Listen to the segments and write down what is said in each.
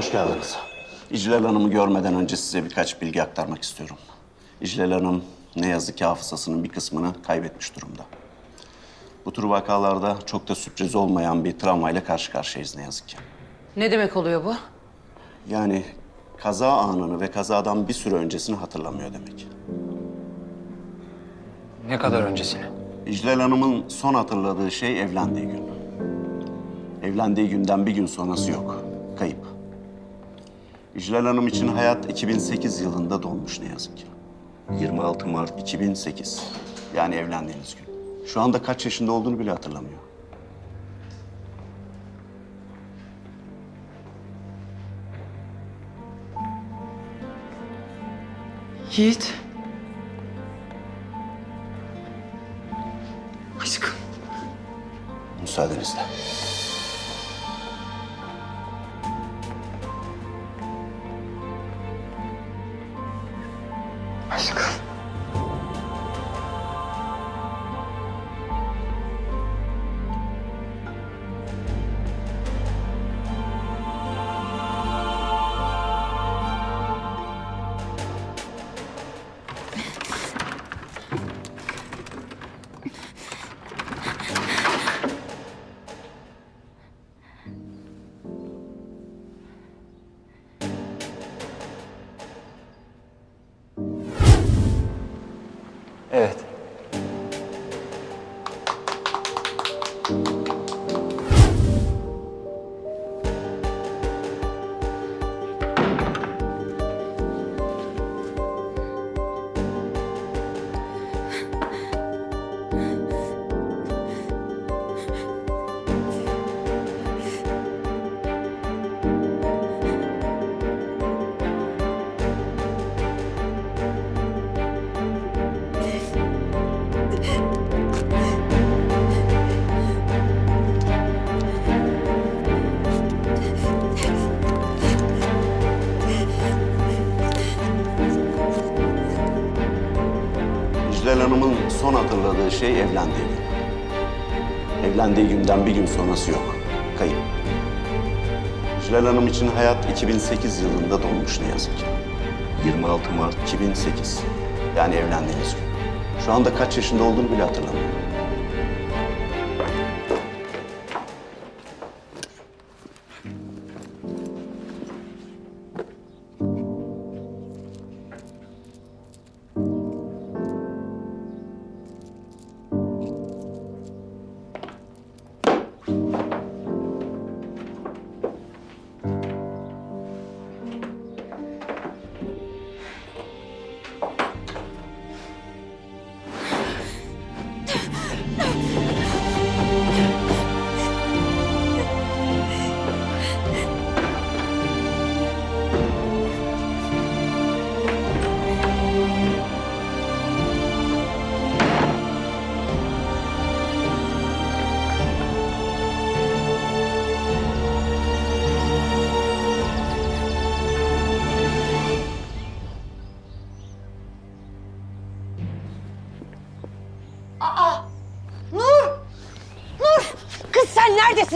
Hoş geldiniz. İclal Hanım'ı görmeden önce size birkaç bilgi aktarmak istiyorum. İclal Hanım ne yazık ki hafızasının bir kısmını kaybetmiş durumda. Bu tür vakalarda çok da sürpriz olmayan bir travmayla karşı karşıyayız ne yazık ki. Ne demek oluyor bu? Yani kaza anını ve kazadan bir süre öncesini hatırlamıyor demek. Ne kadar öncesini? İclal Hanım'ın son hatırladığı şey evlendiği gün. Evlendiği günden bir gün sonrası yok. Kayıp. İclal Hanım için hayat 2008 yılında donmuş ne yazık ki. 26 Mart 2008. Yani evlendiğiniz gün. Şu anda kaç yaşında olduğunu bile hatırlamıyor. Yiğit. Aşkım. Müsaadenizle. İclal Hanım'ın son hatırladığı şey evlendiği gün. Evlendiği günden bir gün sonrası yok. Kayıp. İclal Hanım için hayat 2008 yılında donmuş ne yazık ki. 26 Mart 2008. Yani evlendiğiniz gün. Şu anda kaç yaşında olduğunu bile hatırlamıyor.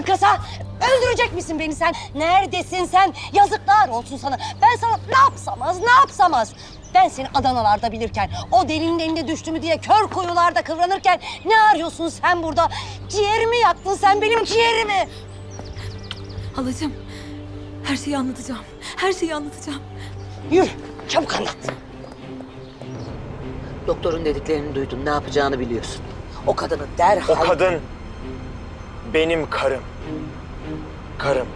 Kız ha? Öldürecek misin beni sen? Neredesin sen? Yazıklar olsun sana. Ben sana ne yapsamaz, ne yapsamaz? Ben seni Adanalarda bilirken, o delinin eline düştü mü diye kör kuyularda kıvranırken ne arıyorsun sen burada? Ciğerimi yaktın sen benim ciğerimi. Halacığım, her şeyi anlatacağım. Her şeyi anlatacağım. Yürü, çabuk anlat. Doktorun dediklerini duydun. Ne yapacağını biliyorsun. O kadını derhal... O kadın benim karım. Karım.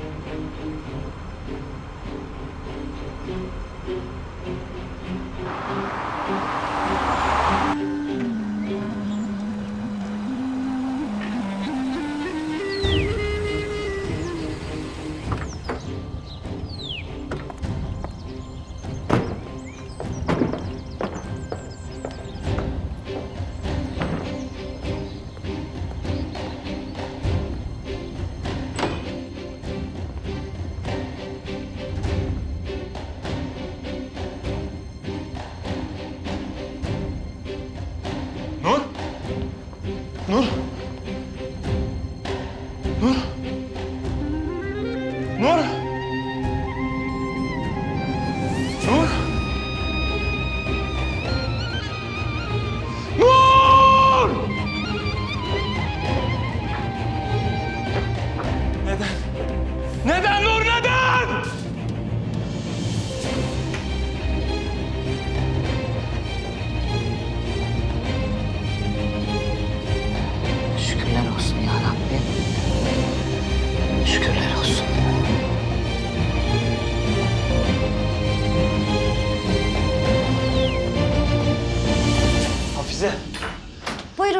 Nur.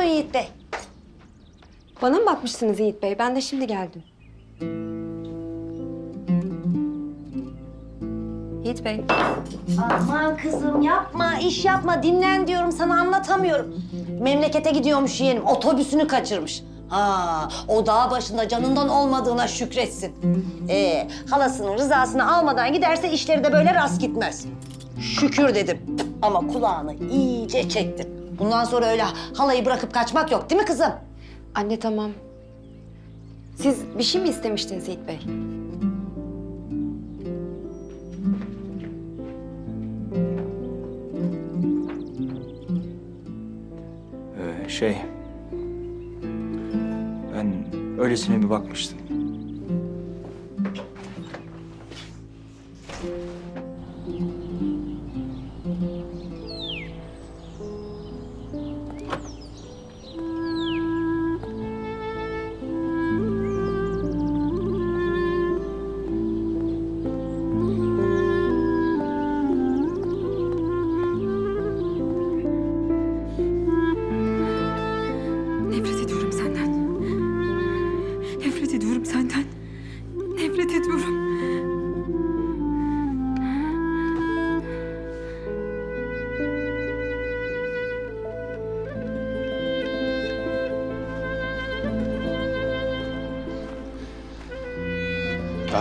Bey. Bana mı bakmışsınız Yiğit Bey? Ben de şimdi geldim. Yiğit Bey, Aman kızım yapma, iş yapma. Dinlen diyorum sana anlatamıyorum. Memlekete gidiyormuş yeğenim, otobüsünü kaçırmış. Ha, o dağ başında canından olmadığına şükretsin. Ee, halasının rızasını almadan giderse işleri de böyle rast gitmez. Şükür dedim ama kulağını iyice çektim. Bundan sonra öyle halayı bırakıp kaçmak yok değil mi kızım? anne tamam. Siz bir şey mi istemiştiniz Yiğit Bey? Ee, şey... Ben öylesine bir bakmıştım.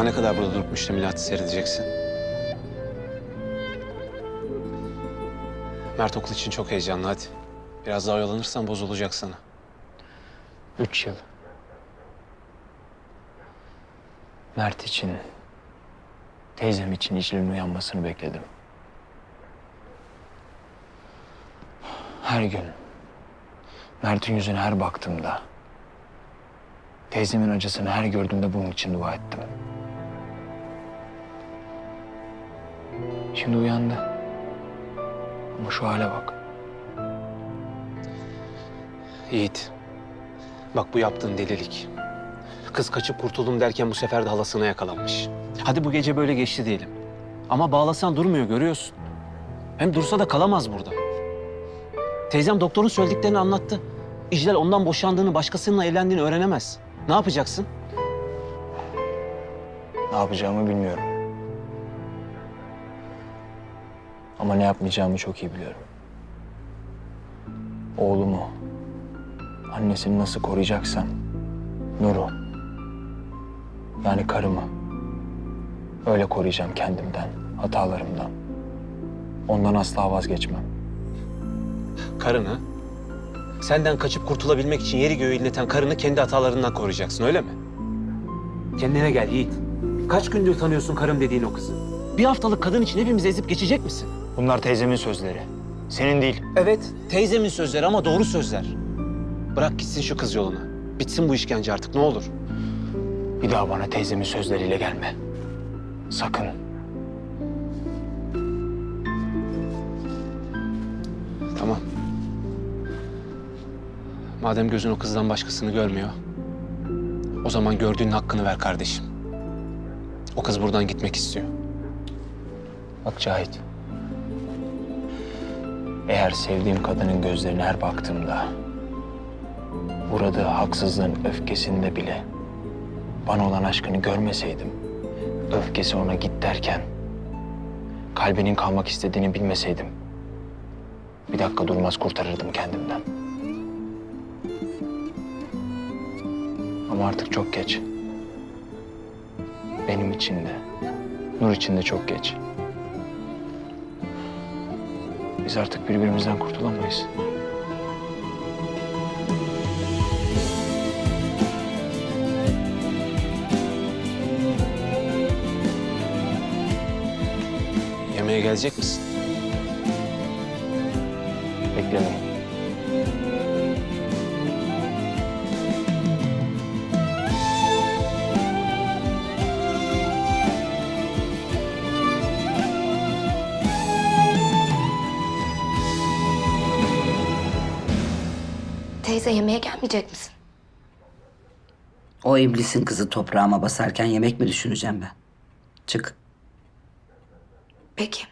Ne kadar burada durup müştemilatı seyredeceksin? Mert okul için çok heyecanlı hadi. Biraz daha oyalanırsan bozulacak sana. Üç yıl. Mert için, teyzem için İclal'in uyanmasını bekledim. Her gün, Mert'in yüzüne her baktığımda, teyzemin acısını her gördüğümde bunun için dua ettim. Şimdi uyandı. Ama şu hale bak. Yiğit. Bak bu yaptığın delilik. Kız kaçıp kurtuldum derken bu sefer de halasına yakalanmış. Hadi bu gece böyle geçti diyelim. Ama bağlasan durmuyor görüyorsun. Hem dursa da kalamaz burada. Teyzem doktorun söylediklerini anlattı. İclal ondan boşandığını, başkasıyla evlendiğini öğrenemez. Ne yapacaksın? Ne yapacağımı bilmiyorum. Ama ne yapmayacağımı çok iyi biliyorum. Oğlumu, annesini nasıl koruyacaksam, Nur'u, yani karımı, öyle koruyacağım kendimden, hatalarımdan. Ondan asla vazgeçmem. Karını, senden kaçıp kurtulabilmek için yeri göğü inleten karını kendi hatalarından koruyacaksın öyle mi? Kendine gel Yiğit. Kaç gündür tanıyorsun karım dediğin o kızı? Bir haftalık kadın için hepimizi ezip geçecek misin? Bunlar teyzemin sözleri. Senin değil. Evet, teyzemin sözleri ama doğru sözler. Bırak gitsin şu kız yoluna. Bitsin bu işkence artık ne olur. Bir daha bana teyzemin sözleriyle gelme. Sakın. Tamam. Madem gözün o kızdan başkasını görmüyor. O zaman gördüğünün hakkını ver kardeşim. O kız buradan gitmek istiyor. Bak Cahit. Eğer sevdiğim kadının gözlerine her baktığımda... ...uğradığı haksızlığın öfkesinde bile... ...bana olan aşkını görmeseydim... ...öfkesi ona git derken... ...kalbinin kalmak istediğini bilmeseydim... ...bir dakika durmaz kurtarırdım kendimden. Ama artık çok geç. Benim için de, Nur için de çok geç. Biz artık birbirimizden kurtulamayız. Yemeğe gelecek misin? Teyze yemeğe gelmeyecek misin? O iblisin kızı toprağıma basarken yemek mi düşüneceğim ben? Çık. Peki.